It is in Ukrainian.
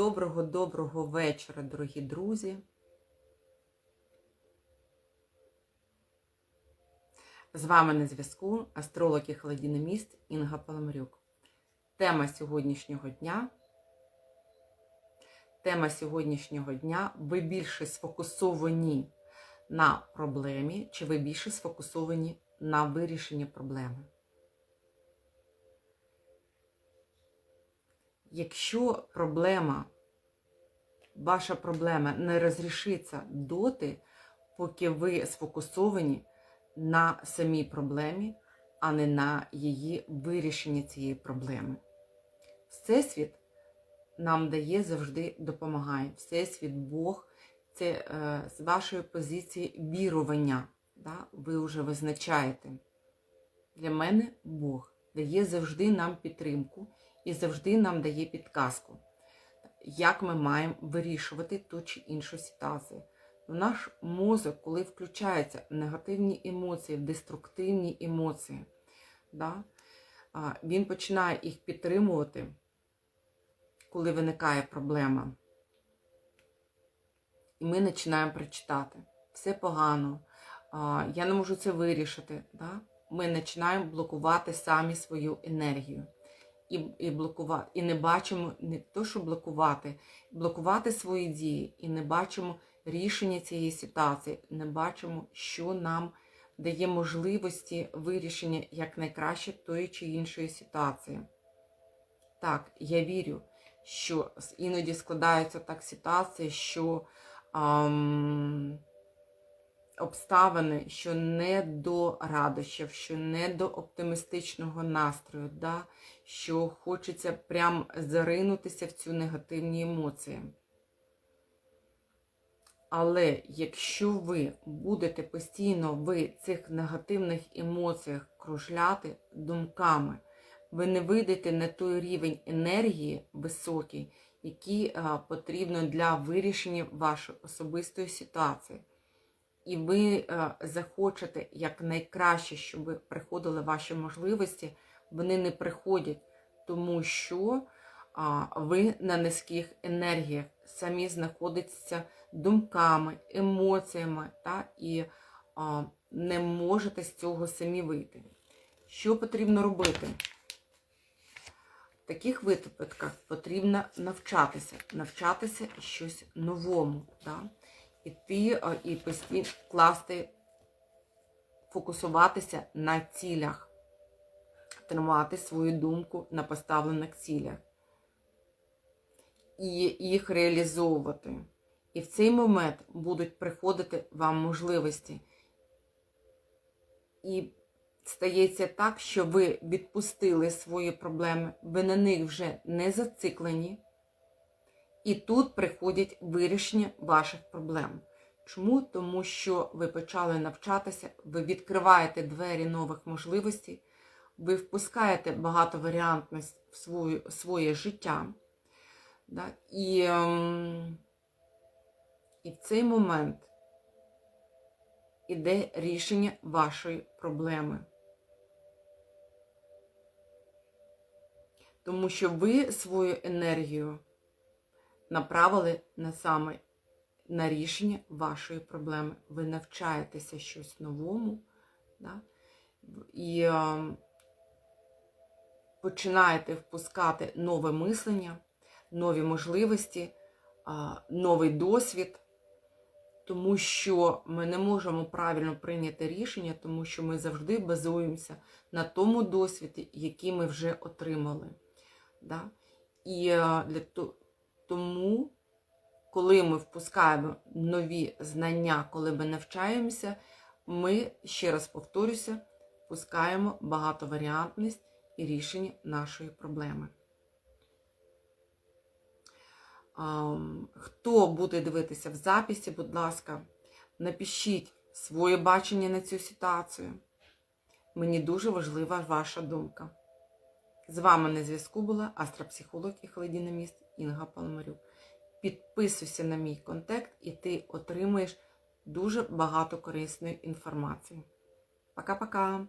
Доброго-доброго вечора, дорогі друзі. З вами на зв'язку астролог і холодіноміст Інга Паламарюк. Тема сьогоднішнього дня. Тема сьогоднішнього дня ви більше сфокусовані на проблемі, чи ви більше сфокусовані на вирішенні проблеми. Якщо проблема, ваша проблема не розрішиться доти, поки ви сфокусовані на самій проблемі, а не на її вирішенні цієї проблеми. Всесвіт нам дає завжди допомагає. Всесвіт, Бог це е, з вашої позиції вірування. Да? Ви вже визначаєте. Для мене Бог дає завжди нам підтримку і завжди нам дає підказку, як ми маємо вирішувати ту чи іншу ситуацію. Наш мозок, коли включаються негативні емоції, деструктивні емоції, да, він починає їх підтримувати, коли виникає проблема. І ми починаємо прочитати. Все погано, я не можу це вирішити. Да? Ми починаємо блокувати самі свою енергію і і блокувати. І не бачимо не то, що блокувати, блокувати свої дії, і не бачимо рішення цієї ситуації, не бачимо, що нам дає можливості вирішення якнайкраще тої чи іншої ситуації. Так, я вірю, що іноді складаються так ситуації, що. Ам, обставини, що не до радощів, що не до оптимістичного настрою, да? що хочеться прям заринутися в цю негативні емоції. Але якщо ви будете постійно в цих негативних емоціях кружляти думками, ви не вийдете на той рівень енергії високий, який потрібно для вирішення вашої особистої ситуації і ви е, захочете якнайкраще, щоб приходили ваші можливості, вони не приходять, тому що ви на низьких енергіях самі знаходитеся думками, емоціями та, і не можете з цього самі вийти. Що потрібно робити? В таких випадках потрібно навчатися, навчатися щось новому. Да? Іти і постійно класти, фокусуватися на цілях, тримати свою думку на поставлених цілях і їх реалізовувати. І в цей момент будуть приходити вам можливості. І стається так, що ви відпустили свої проблеми, ви на них вже не зациклені. І тут приходять вирішення ваших проблем. Чому? Тому що ви почали навчатися, ви відкриваєте двері нових можливостей, ви впускаєте багатоваріантність в свою, своє життя. Да? І, ем, і в цей момент іде рішення вашої проблеми. Тому що ви свою енергію направили на саме на рішення вашої проблеми. Ви навчаєтеся щось новому да? і е, починаєте впускати нове мислення, нові можливості, е, новий досвід. Тому що ми не можемо правильно прийняти рішення, тому що ми завжди базуємося на тому досвіді, який ми вже отримали. Да? І е, для того, тому, коли ми впускаємо нові знання, коли ми навчаємося, ми, ще раз повторюся, впускаємо багатоваріантність і рішення нашої проблеми. Хто буде дивитися в записі, будь ласка, напишіть своє бачення на цю ситуацію. Мені дуже важлива ваша думка. З вами на зв'язку була астропсихолог і холодіноміст Інга Паламарюк. Підписуйся на мій контакт, і ти отримуєш дуже багато корисної інформації. Пока-пока!